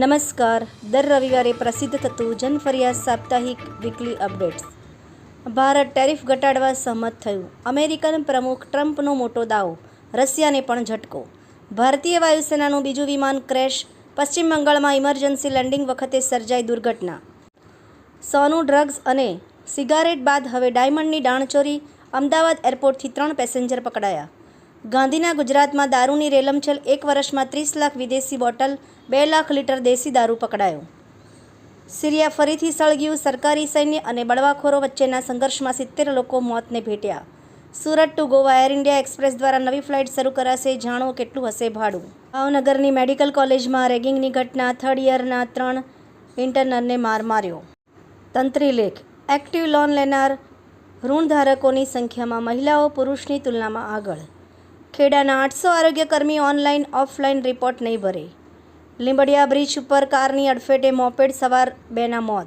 નમસ્કાર. દર રવિવારે પ્રસિદ્ધ થતું જનફરિયાદ સાપ્તાહિક વીકલી અપડેટ્સ ભારત ટેરિફ ઘટાડવા સહમત થયું. અમેરિકન પ્રમુખ ટ્રમ્પનો મોટો દાવો. રશિયાને પણ ઝટકો. ભારતીય વાયુસેનાનું બીજું વિમાન ક્રેશ. પશ્ચિમ બંગાળમાં ઇમરજન્સી લેન્ડિંગ વખતે સર્જાઈ દુર્ઘટના. સોનું ડ્રગ્સ અને સિગારેટ બાદ હવે ડાયમંડની દાણચોરી. અમદાવાદ એરપોર્ટથી ત્રણ પેસેન્જર પકડાયા. ગાંધીના ગુજરાતમાં દારૂની રેલમછેલ એક વર્ષમાં ત્રીસ લાખ વિદેશી બોટલ, બે લાખ લીટર દેશી દારૂ પકડાયો. સિરિયા ફરીથી સળગ્યું, સરકારી સૈન્ય અને બળવાખોરો વચ્ચેના સંઘર્ષમાં સિત્તેર લોકો મોતને ભેટ્યા. Surat to Goa Air India express દ્વારા નવી ફ્લાઇટ શરૂ કરાશે, જાણો કેટલું હશે ભાડું. ભાવનગરની મેડિકલ કોલેજમાં રેગિંગની ઘટના, થર્ડ યરના ત્રણ ઇન્ટર્નરને માર માર્યો. તંત્રી લેખ, એક્ટિવ લોન લેનાર ઋણધારકોની સંખ્યામાં મહિલાઓ, પુરુષની તુલનામાં આગળ. ખેડાના આઠસો આરોગ્યકર્મી ઓનલાઈન, ઓફલાઈન રિપોર્ટ નહીં ભરે. લીંબડિયા બ્રિજ ઉપર કારની અડફેટે મોપેડ સવાર બેના મોત.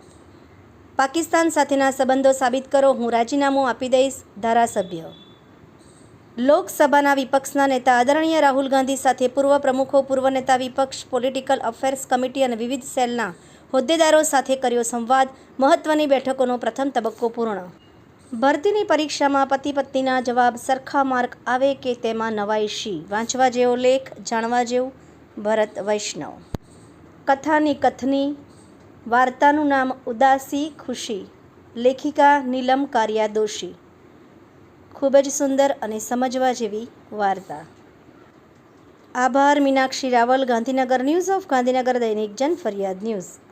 પાકિસ્તાન સાથેના સંબંધો સાબિત કરો, હું રાજીનામું આપી દઈશ, ધારાસભ્ય. લોકસભાના વિપક્ષના નેતા આદરણીય રાહુલ ગાંધી સાથે પૂર્વ પ્રમુખો, પૂર્વ નેતા વિપક્ષ, પોલિટિકલ અફેર્સ કમિટી અને વિવિધ સેલના હોદ્દેદારો સાથે કર્યો સંવાદ. મહત્વની બેઠકોનો પ્રથમ તબક્કો પૂર્ણ. ભરતીની પરીક્ષામાં પતિ પત્નીના જવાબ સરખા માર્ક આવે કે તેમાં નવાઈ શી? વાંચવા જેવો લેખ, જાણવા જેવું? ભરત વૈષ્ણવ. કથાની કથની, વાર્તાનું નામ ઉદાસી ખુશી, લેખિકા નીલમ કારિયા દોશી. ખૂબ જ સુંદર અને સમજવા જેવી વાર્તા. આભાર, મીનાક્ષી રાવલ, ગાંધીનગર ન્યૂઝ ઓફ ગાંધીનગર દૈનિક જન ફરિયાદ ન્યૂઝ.